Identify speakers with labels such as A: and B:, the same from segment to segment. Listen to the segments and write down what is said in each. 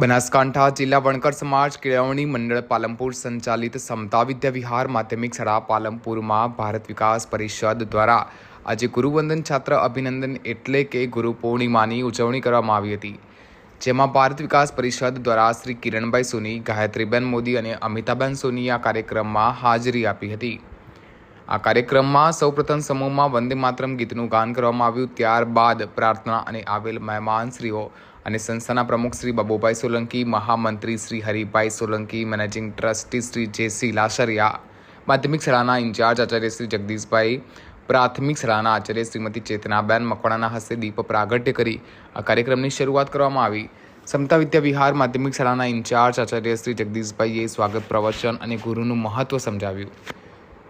A: બનાસકાંઠા જિલ્લા વણકર સમાજ કેળવણી મંડળ પાલનપુર સંચાલિત સમતા વિદ્યા વિહાર માધ્યમિક શાળા પાલનપુરમાં ભારત વિકાસ પરિષદ દ્વારા આજે ગુરુવંદન છાત્ર અભિનંદન એટલે કે ગુરુ પૂર્ણિમાની ઉજવણી કરવામાં આવી હતી. જેમાં ભારત વિકાસ પરિષદ દ્વારા શ્રી કિરણભાઈ સોની, ગાયત્રીબેન મોદી અને અમિતાબેન સોની આ કાર્યક્રમમાં હાજરી આપી હતી. આ કાર્યક્રમમાં સૌપ્રથમ સમૂહમાં વંદે માતરમ ગીતનું ગાન કરવામાં આવ્યું. ત્યારબાદ પ્રાર્થના અને આવેલ મહેમાનશ્રીઓ અને સંસ્થાના પ્રમુખ શ્રી બાબુભાઈ સોલંકી, મહામંત્રી Shri Haribhai Solanki, managing trustee Shri JC Lasariya, માધ્યમિક શાળાના ઇન્ચાર્જ આચાર્ય શ્રી જગદીશભાઈ, પ્રાથમિક શાળાના આચાર્ય શ્રીમતી ચેતનાબેન મકવાણાના હસ્તે દીપ પ્રાગટ્ય કરી આ કાર્યક્રમની શરૂઆત કરવામાં આવી. સમતા વિદ્યા વિહાર માધ્યમિક શાળાના ઇન્ચાર્જ આચાર્ય શ્રી જગદીશભાઈએ સ્વાગત પ્રવચન અને ગુરુનું મહત્વ સમજાવ્યું.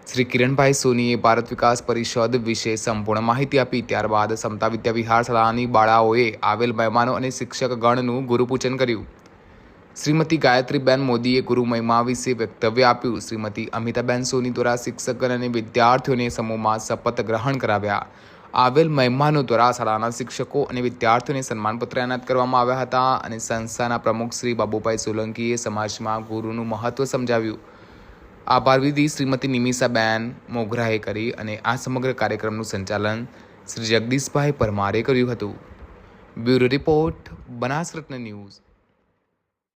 A: શ્રી કિરણભાઈ સોનીએ ભારત વિકાસ પરિષદ વિશે સંપૂર્ણ માહિતી આપી. ત્યારબાદ સમતા વિદ્યા વિહાર શાળાની બાળાઓએ આવેલ મહેમાનો અને શિક્ષક ગણનું ગુરુપૂજન કર્યું. શ્રીમતી ગાયત્રીબેન મોદીએ ગુરુ મહિમા વિશે વક્તવ્ય આપ્યું. શ્રીમતી અમિતાબેન સોની દ્વારા શિક્ષકગણ અને વિદ્યાર્થીઓને સમૂહમાં શપથ ગ્રહણ કરાવ્યા. આવેલ મહેમાનો દ્વારા શાળાના શિક્ષકો અને વિદ્યાર્થીઓને સન્માનપત્ર એનાયત કરવામાં આવ્યા હતા અને સંસ્થાના પ્રમુખ શ્રી બાબુભાઈ સોલંકીએ સમાજમાં ગુરુનું મહત્વ સમજાવ્યું. આભાર શ્રીમતી નિમિષાબેન મોગરાએ કરી અને આ સમગ્ર કાર્યક્રમનું સંચાલન શ્રી જગદીશભાઈ પરમારે કર્યું હતું. Bureau report, Banasratna news.